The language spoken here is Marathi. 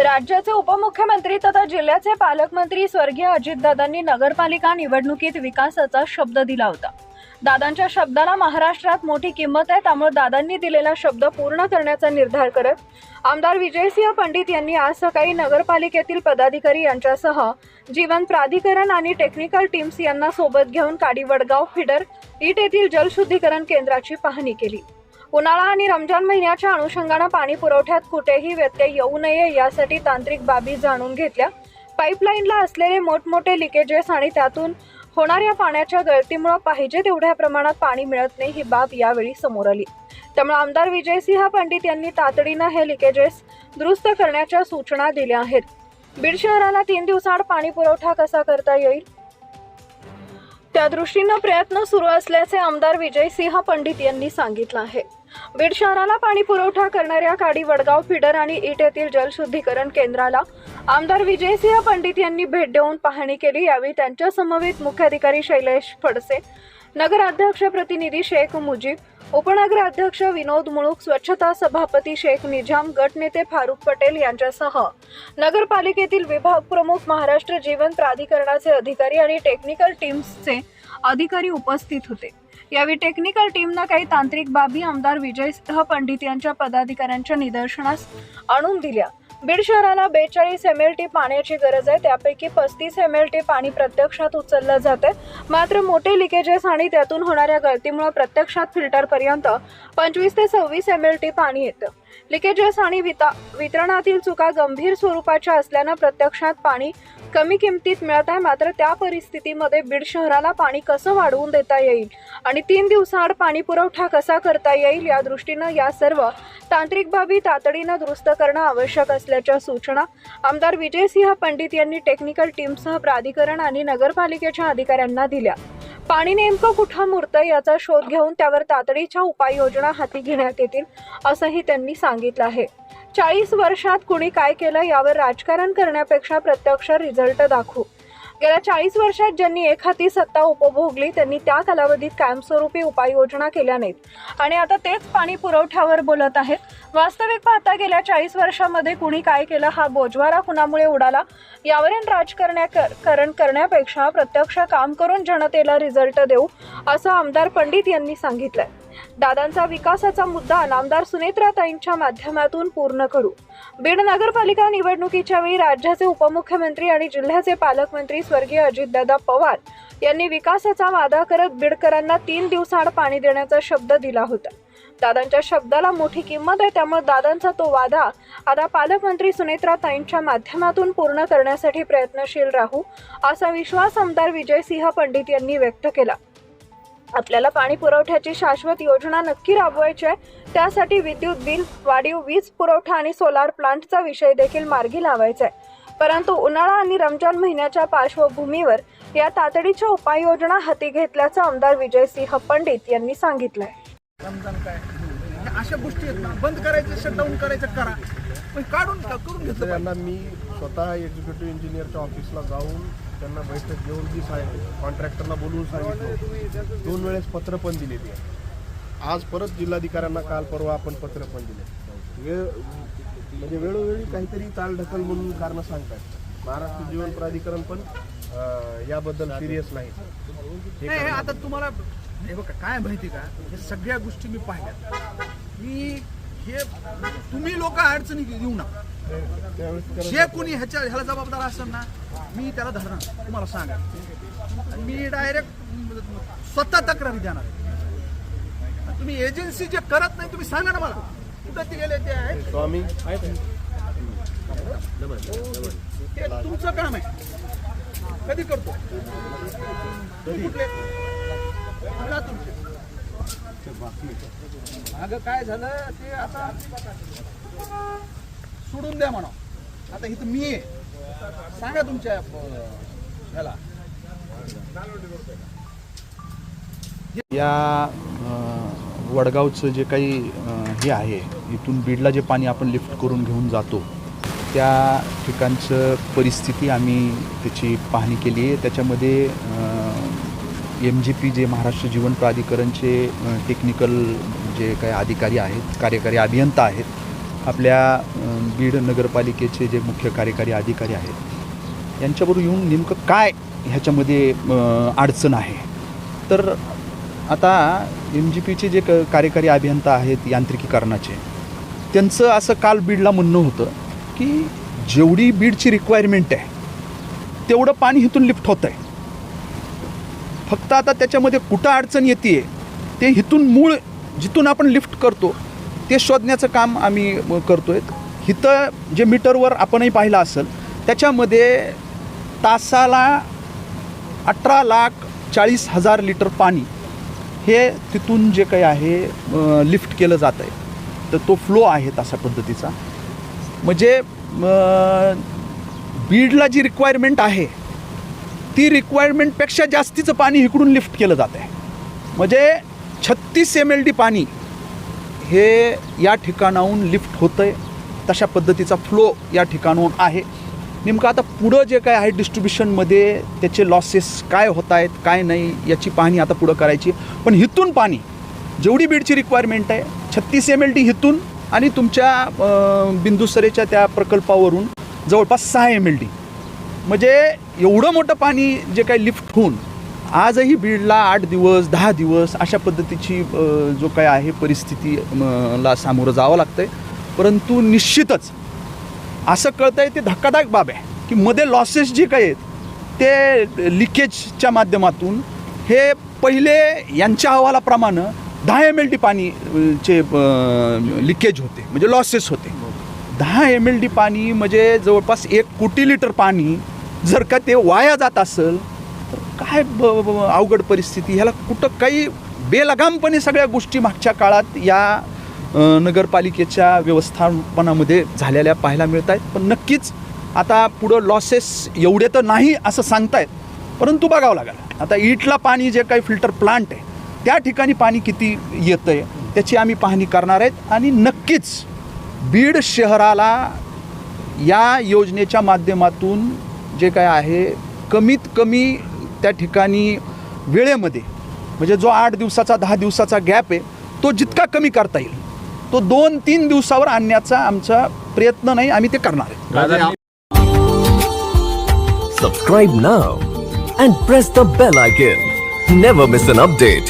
राज्याचे उपमुख्यमंत्री तथा जिल्ह्याचे पालकमंत्री स्वर्गीय अजितदादांनी नगरपालिका निवडणुकीत विकासाचा शब्द दिला होता. दादांच्या शब्दाला महाराष्ट्रात मोठी किंमत आहे त्यामुळे दादांनी दिलेला शब्द पूर्ण करण्याचा निर्धार करत आमदार विजयसिंह पंडित यांनी आज सकाळी नगरपालिकेतील पदाधिकारी यांच्यासह जीवन प्राधिकरण आणि टेक्निकल टीम्स यांना सोबत घेऊन काडी वडगाव फिडर इट येथील जलशुद्धीकरण केंद्राची पाहणी केली. उन्हाळा आणि रमजान महिन्याच्या अनुषंगानं पाणी पुरवठ्यात कुठेही व्यत्यय येऊ नये यासाठी तांत्रिक बाबी जाणून घेतल्या. पाईपलाईनला असलेले मोठमोठे लिकेजेस आणि त्यातून होणाऱ्या पाण्याच्या गळतीमुळे पाहिजे तेवढ्या प्रमाणात पाणी मिळत नाही ही बाब यावेळी समोर आली. त्यामुळे आमदार विजयसिंह पंडित यांनी तातडीनं हे लिकेजेस दुरुस्त करण्याच्या सूचना दिल्या आहेत. बीड शहराला तीन दिवसाआड पाणी पुरवठा कसा करता येईल? त्या दृष्टीनं प्रयत्न सुरू असल्याचे आमदार विजयसिंह पंडित यांनी सांगितलं आहे. बीड शहराला पाणी पुरवठा करणाऱ्या काडी वडगाव फिडर आणि इट येथील जलशुद्धीकरण केंद्राला आमदार विजयसिंह पंडित यांनी भेट देऊन पाहणी केली. यावेळी त्यांच्या समवेत मुख्याधिकारी शैलेश फडसे नगराध्यक्ष प्रतिनिधी शेख मुजीब उपनगराध्यक्ष विनोद मुळूक स्वच्छता सभापती शेख निजाम गटनेते फारुख पटेल यांच्यासह नगरपालिकेतील विभाग प्रमुख महाराष्ट्र जीवन प्राधिकरणाचे अधिकारी आणि टेक्निकल टीम्सचे अधिकारी उपस्थित होते. यावेळी टेक्निकल टीमनं काही तांत्रिक बाबी आमदार विजयसिंह पंडित यांच्या पदाधिकाऱ्यांच्या निदर्शनास आणून दिल्या. बीड शहराला बेचाळीस एम एल टी पाण्याची गरज आहे. त्यापैकी पस्तीस एम एल टी पाणी प्रत्यक्षात उचललं जाते मात्र मोठे लिकेजेस आणि त्यातून होणाऱ्या गळतीमुळे प्रत्यक्षात फिल्टरपर्यंत पंचवीस ते सव्वीस एम एल टी पाणी येतं. लिकेजेस आणि विता वितरणातील चुका गंभीर स्वरूपाच्या असल्यानं प्रत्यक्षात पाणी कमी किमतीत मिळत आहे. मात्र त्या परिस्थितीमध्ये बीड शहराला पाणी कसं वाढवून देता येईल आणि तीन दिवसाआड पाणी पुरवठा कसा करता येईल या दृष्टीनं या सर्व तांत्रिक बाबी तातडीनं दुरुस्त करणं आवश्यक असल्याच्या सूचना आमदार विजयसिंह पंडित यांनी टेक्निकल टीमसह प्राधिकरण आणि नगरपालिकेच्या अधिकाऱ्यांना दिल्या. पाणी नेमकं कुठं मुरतं याचा शोध घेऊन त्यावर तातडीच्या उपाययोजना हाती घेण्यात येतील असंही त्यांनी सांगितलं आहे. चाळीस वर्षात कुणी काय केलं यावर राजकारण करण्यापेक्षा प्रत्यक्ष रिझल्ट दाखवू. गेल्या चाळीस वर्षात ज्यांनी एखादी सत्ता उपभोगली त्यांनी त्या कालावधीत कायमस्वरूपी उपाययोजना केल्या नाहीत. आणि आता तेच पाणी पुरवठ्यावर बोलत आहेत. वास्तविक पाहता गेल्या चाळीस वर्षामध्ये कुणी काय केलं हा बोजवारा कुणामुळे उडाला यावरील राजकारण्याकरण करण्यापेक्षा प्रत्यक्ष काम करून जनतेला रिझल्ट देऊ असं आमदार पंडित यांनी सांगितलंय. दादांचा विकासाचा मुद्दा नामदार सुनेत्राताईंच्या माध्यमातून पूर्ण करू. बीड नगरपालिका निवडणुकीच्या वेळी राज्याचे उपमुख्यमंत्री आणि जिल्ह्याचे पालकमंत्री स्वर्गीय अजितदादा पवार यांनी विकासाचा वादा करत बीडकरांना तीन दिवसाआड पाणी देण्याचा शब्द दिला होता. दादांच्या शब्दाला मोठी किंमत आहे त्यामुळे दादांचा तो वादा आता पालकमंत्री सुनेत्राताईंच्या माध्यमातून पूर्ण करण्यासाठी प्रयत्नशील राहू असा विश्वास आमदार विजयसिंह पंडित यांनी व्यक्त केला. आपल्याला पाणी पुरवठ्याची शाश्वत योजना नक्की राबवायची आहे. त्यासाठी विद्युत बिल वाढीव वीज पुरवठा आणि सोलार प्लांटचा विषय देखील मार्गी लावायचा आहे. परंतु उन्हाळा आणि रमजान महिन्याच्या पार्श्वभूमीवर या तातडीच्या उपाययोजना हाती घेतल्याचं आमदार विजयसिंह पंडित यांनी सांगितलंय. रमजान काय? ह्या अशा गोष्टी आहेत ना. बंद करायचं शटडाऊन करायचं करा. पण काढून करून घेतलं. त्यांना मी स्वतः एक्झिक्युटिव्ह इंजिनियरच्या ऑफिसला जाऊन त्यांना बैठक घेऊन जी सांगितली. कॉन्ट्रॅक्टरला बोलवून सांगितलं. दोन वेळेस पत्र पण दिलेली आहे आज परत जिल्हाधिकाऱ्यांना काल परवा आपण पत्र पण दिले. वेळ म्हणजे वेळोवेळी काहीतरी ताल ढकल म्हणून कारणं सांगतात महाराष्ट्र जीवन प्राधिकरण पण याबद्दल सिरियस नाही. आता तुम्हाला हे बघा काय माहिती का? हे सगळ्या गोष्टी मी पाहिल्या मी हे तुम्ही लोक अडचणी येऊ नका. करत जे कोणी ह्याच्या ह्याला जबाबदार असेल ना मी त्याला धरणार. तुम्हाला सांगा. आणि मी डायरेक्ट स्वतः तक्रारी देणार तुम्ही एजन्सी जे करत नाही तुम्ही सांगा ना मला. कुठं ते गेले ते आहेत? स्वामी. ते तुमचं काम आहे. कधी करतो? कुठले? तुमचे अगं काय झालं ते आता सोडून द्या म्हणा. आता इथं मी आहे. सांगा तुमच्या अं, ह्याला. या वडगावचं जे काही हे आहे इथून बीडला जे पाणी आपण लिफ्ट करून घेऊन जातो त्या ठिकाणचं परिस्थिती आम्ही त्याची पाहणी केली आहे. त्याच्यामध्ये एम जी पी जे महाराष्ट्र जीवन प्राधिकरणचे टेक्निकल जे काही अधिकारी आहेत कार्यकारी अभियंता आहेत आपल्या बीड नगरपालिकेचे जे मुख्य कार्यकारी अधिकारी आहेत यांच्याबरोबर येऊन नेमकं काय ह्याच्यामध्ये अडचण आहे? तर आता एम जी पीचे जे क कार्यकारी अभियंता आहेत यांत्रिकीकरणाचे त्यांचं असं काल बीडला म्हणणं होतं की जेवढी बीडची रिक्वायरमेंट आहे तेवढं पाणी इथून लिफ्ट होतं आहे फक्त आता त्याच्यामध्ये कुठं अडचण येते ते इथून मूळ जिथून आपण लिफ्ट करतो ते शोधण्याचं काम आम्ही करतो आहे इथं जे मीटरवर आपणही पाहिलं असेल त्याच्यामध्ये तासाला अठरा लाख चाळीस हजार लिटर पाणी हे तिथून जे काही आहे लिफ्ट केलं जात आहे तर तो फ्लो आहे तशा पद्धतीचा. म्हणजे बीडला जी रिक्वायरमेंट आहे ती रिक्वायरमेंटपेक्षा जास्तीचं पाणी इकडून लिफ्ट केलं जात आहे. म्हणजे छत्तीस एम एल डी पाणी हे या ठिकाणाहून लिफ्ट होतं आहे तशा पद्धतीचा फ्लो या ठिकाणाहून आहे. नेमकं आता पुढं जे काय आहे डिस्ट्रीब्युशनमध्ये त्याचे लॉसेस काय होत आहेत काय नाही याची पाहणी आता पुढं करायची. पण हिथून पाणी जेवढी बीडची रिक्वायरमेंट आहे छत्तीस एम एल डी हिथून आणि तुमच्या बिंदुसरेच्या त्या प्रकल्पावरून जवळपास सहा एम एल डी म्हणजे एवढं मोठं पाणी जे काही लिफ्ट होऊन आजही बीडला आठ दिवस दहा दिवस अशा पद्धतीची जो काय आहे परिस्थिती ला सामोरं जावं लागतं आहे परंतु निश्चितच असं कळतं आहे ते धक्कादायक बाब आहे की मध्ये लॉसेस जे काही आहेत ते लिकेजच्या माध्यमातून हे पहिले यांच्या अहवालाप्रमाणे दहा एम एल डी पाणी चे लिकेज होते म्हणजे लॉसेस होते. दहा एम एल डी पाणी म्हणजे जवळपास एक कोटी लिटर पाणी जर का ते वाया जात असेल तर काय ब- अवघड परिस्थिती? ह्याला कुठं काही बेलगामपणे सगळ्या गोष्टी मागच्या काळात या नगरपालिकेच्या व्यवस्थापनामध्ये झालेल्या पाहायला मिळत आहेत पण नक्कीच आता पुढं लॉसेस एवढे तर नाही असं सांगतायत. परंतु बघावं लागेल. आता ईटला पाणी जे काही फिल्टर प्लांट आहे त्या ठिकाणी पाणी किती येतं आहे त्याची आम्ही पाहणी करणार आहेत. आणि नक्कीच बीड शहराला या योजनेच्या माध्यमातून जे काय आहे कमीत कमी त्या ठिकाणी वेळेमध्ये म्हणजे जो आठ दिवसाचा दहा दिवसाचा गॅप आहे तो जितका कमी करता येईल तो दोन तीन दिवसावर आणण्याचा आमचा प्रयत्न नाही आम्ही ते करणार आहे Subscribe now and press the bell icon. Never miss an update.